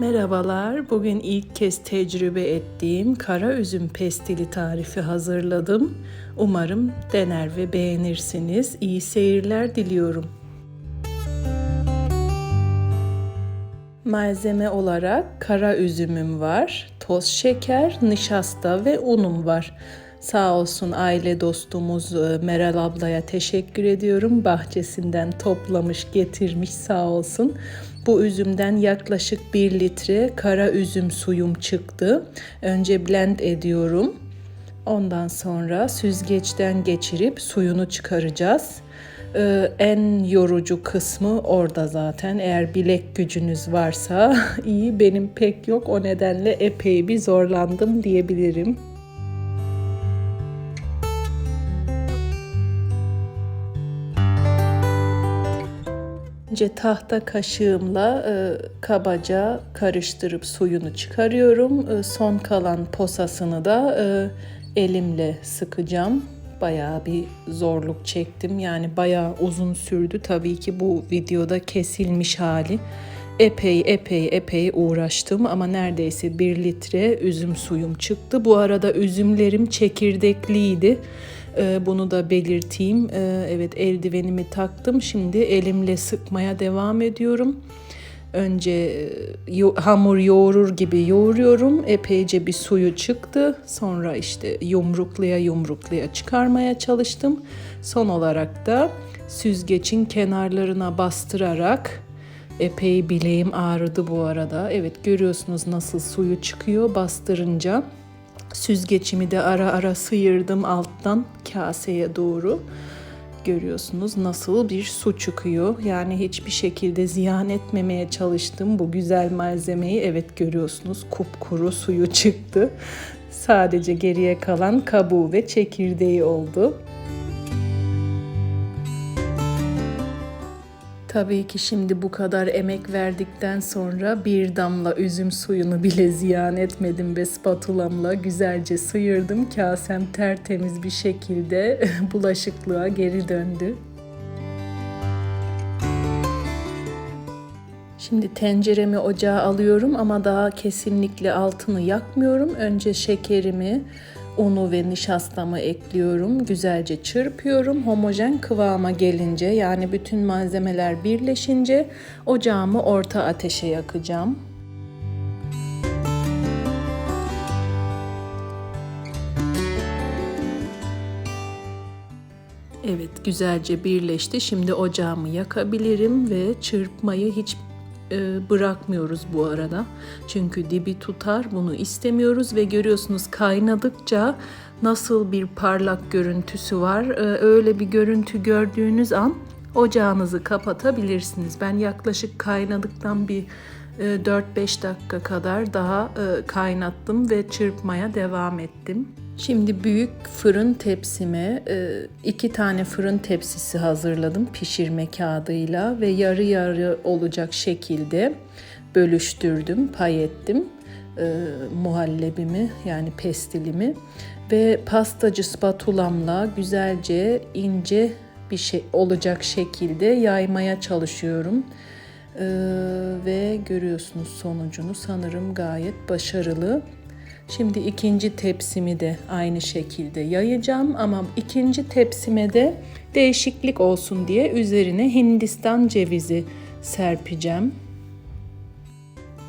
Merhabalar. Bugün ilk kez tecrübe ettiğim kara üzüm pestili tarifi hazırladım. Umarım dener ve beğenirsiniz. İyi seyirler diliyorum. Malzeme olarak kara üzümüm var, toz şeker, nişasta ve unum var. Sağ olsun aile dostumuz e, Meral ablaya teşekkür ediyorum. Bahçesinden toplamış, getirmiş sağ olsun. Bu üzümden yaklaşık 1 litre kara üzüm suyum çıktı. Önce blend ediyorum. Ondan sonra süzgeçten geçirip suyunu çıkaracağız. Ee, en yorucu kısmı orada zaten. Eğer bilek gücünüz varsa iyi. Benim pek yok. O nedenle epey bir zorlandım diyebilirim. Önce tahta kaşığımla e, kabaca karıştırıp suyunu çıkarıyorum. E, son kalan posasını da e, elimle sıkacağım. Bayağı bir zorluk çektim. Yani bayağı uzun sürdü. Tabii ki bu videoda kesilmiş hali. Epey epey epey uğraştım ama neredeyse bir litre üzüm suyum çıktı. Bu arada üzümlerim çekirdekliydi. Ee, bunu da belirteyim. Ee, evet eldivenimi taktım. Şimdi elimle sıkmaya devam ediyorum. Önce e, hamur yoğurur gibi yoğuruyorum. Epeyce bir suyu çıktı. Sonra işte yumruklaya yumruklaya çıkarmaya çalıştım. Son olarak da süzgecin kenarlarına bastırarak epey bileğim ağrıdı bu arada. Evet görüyorsunuz nasıl suyu çıkıyor bastırınca. Süzgecimi de ara ara sıyırdım alttan kaseye doğru. Görüyorsunuz nasıl bir su çıkıyor. Yani hiçbir şekilde ziyan etmemeye çalıştım bu güzel malzemeyi. Evet görüyorsunuz kupkuru suyu çıktı. Sadece geriye kalan kabuğu ve çekirdeği oldu. Tabii ki şimdi bu kadar emek verdikten sonra bir damla üzüm suyunu bile ziyan etmedim ve spatulamla güzelce sıyırdım. Kasem tertemiz bir şekilde bulaşıklığa geri döndü. Şimdi tenceremi ocağa alıyorum ama daha kesinlikle altını yakmıyorum. Önce şekerimi, unu ve nişastamı ekliyorum. Güzelce çırpıyorum. Homojen kıvama gelince yani bütün malzemeler birleşince ocağımı orta ateşe yakacağım. Evet güzelce birleşti. Şimdi ocağımı yakabilirim ve çırpmayı hiç bırakmıyoruz bu arada. Çünkü dibi tutar bunu istemiyoruz ve görüyorsunuz kaynadıkça nasıl bir parlak görüntüsü var. E, öyle bir görüntü gördüğünüz an ocağınızı kapatabilirsiniz. Ben yaklaşık kaynadıktan bir 4-5 e, dakika kadar daha kaynattım ve çırpmaya devam ettim. Şimdi büyük fırın tepsime e, iki tane fırın tepsisi hazırladım pişirme kağıdıyla ve yarı yarı olacak şekilde bölüştürdüm, pay ettim e, muhallebimi yani pestilimi ve pastacı spatulamla güzelce ince bir şey olacak şekilde yaymaya çalışıyorum. Ee, ve görüyorsunuz sonucunu sanırım gayet başarılı. Şimdi ikinci tepsimi de aynı şekilde yayacağım ama ikinci tepsime de değişiklik olsun diye üzerine Hindistan cevizi serpeceğim.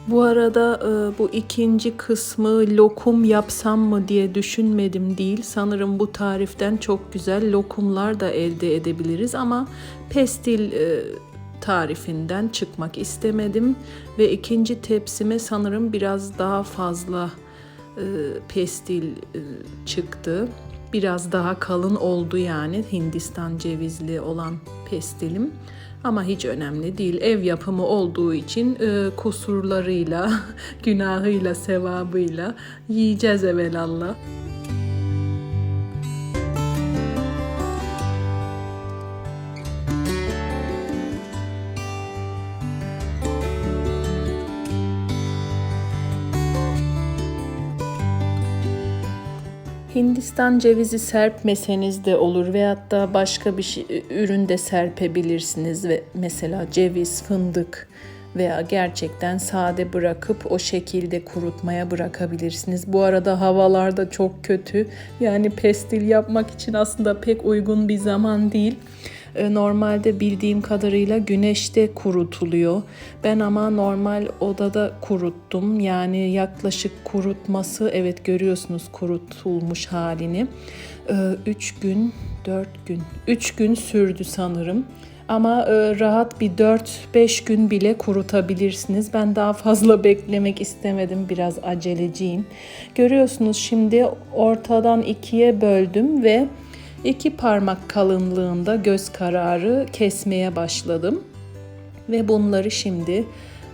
Bu arada e, bu ikinci kısmı lokum yapsam mı diye düşünmedim değil. Sanırım bu tariften çok güzel lokumlar da elde edebiliriz ama pestil e, tarifinden çıkmak istemedim ve ikinci tepsime sanırım biraz daha fazla pestil e, çıktı. Biraz daha kalın oldu yani Hindistan cevizli olan pestilim. Ama hiç önemli değil. Ev yapımı olduğu için e, kusurlarıyla, günahıyla, sevabıyla yiyeceğiz evelallah. Hindistan cevizi serpmeseniz de olur veyahut da başka bir şey, ürün de serpebilirsiniz ve mesela ceviz, fındık veya gerçekten sade bırakıp o şekilde kurutmaya bırakabilirsiniz. Bu arada havalar da çok kötü. Yani pestil yapmak için aslında pek uygun bir zaman değil. E, Normalde bildiğim kadarıyla güneşte kurutuluyor. Ben ama normal odada kuruttum. Yani yaklaşık kurutması evet görüyorsunuz kurutulmuş halini. 3 gün, 4 gün, 3 gün sürdü sanırım. Ama e, rahat bir 4-5 gün bile kurutabilirsiniz. Ben daha fazla beklemek istemedim. Biraz aceleciyim. Görüyorsunuz şimdi ortadan ikiye böldüm ve iki parmak kalınlığında göz kararı kesmeye başladım. Ve bunları şimdi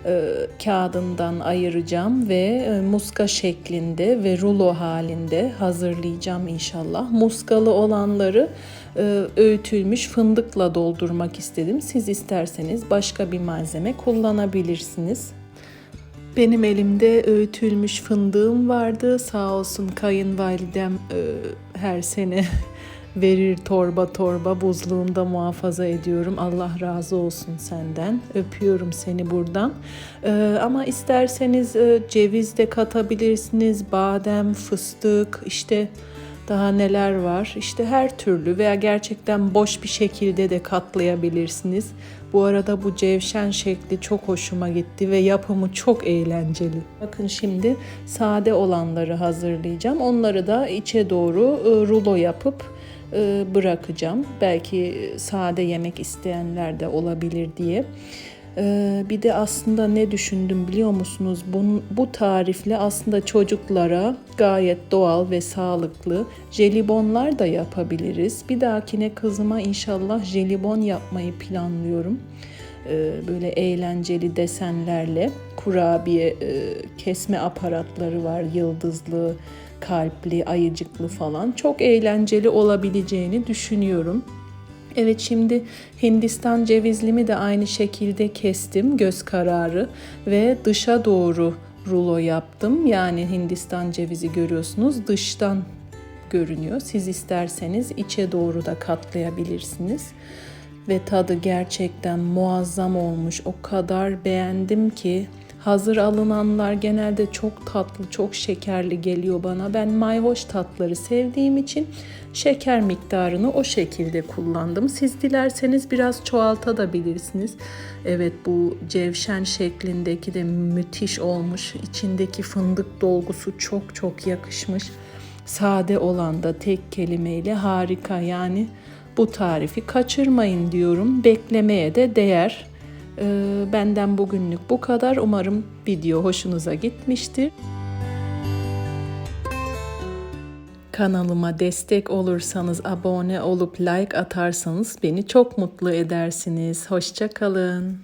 e, kağıdından ayıracağım ve e, muska şeklinde ve rulo halinde hazırlayacağım inşallah. Muskalı olanları e, öğütülmüş fındıkla doldurmak istedim. Siz isterseniz başka bir malzeme kullanabilirsiniz. Benim elimde öğütülmüş fındığım vardı. Sağ olsun kayınvalidem e, her sene verir torba torba buzluğumda muhafaza ediyorum. Allah razı olsun senden. Öpüyorum seni buradan. Ee, ama isterseniz e, ceviz de katabilirsiniz. Badem, fıstık, işte daha neler var? İşte her türlü veya gerçekten boş bir şekilde de katlayabilirsiniz. Bu arada bu cevşen şekli çok hoşuma gitti ve yapımı çok eğlenceli. Bakın şimdi sade olanları hazırlayacağım. Onları da içe doğru e, rulo yapıp bırakacağım. Belki sade yemek isteyenler de olabilir diye. E, Bir de aslında ne düşündüm biliyor musunuz? Bu, bu tarifle aslında çocuklara gayet doğal ve sağlıklı jelibonlar da yapabiliriz. Bir dahakine kızıma inşallah jelibon yapmayı planlıyorum. E, Böyle eğlenceli desenlerle kurabiye e, kesme aparatları var yıldızlı, kalpli, ayıcıklı falan. Çok eğlenceli olabileceğini düşünüyorum. Evet şimdi Hindistan cevizlimi de aynı şekilde kestim göz kararı ve dışa doğru rulo yaptım. Yani Hindistan cevizi görüyorsunuz dıştan görünüyor. Siz isterseniz içe doğru da katlayabilirsiniz. Ve tadı gerçekten muazzam olmuş. O kadar beğendim ki Hazır alınanlar genelde çok tatlı, çok şekerli geliyor bana. Ben mayhoş tatları sevdiğim için şeker miktarını o şekilde kullandım. Siz dilerseniz biraz çoğaltabilirsiniz. Evet bu cevşen şeklindeki de müthiş olmuş. İçindeki fındık dolgusu çok çok yakışmış. Sade olan da tek kelimeyle harika. Yani bu tarifi kaçırmayın diyorum. Beklemeye de değer. Ee, Benden bugünlük bu kadar. Umarım video hoşunuza gitmiştir. Kanalıma destek olursanız, abone olup like atarsanız beni çok mutlu edersiniz. Hoşça kalın.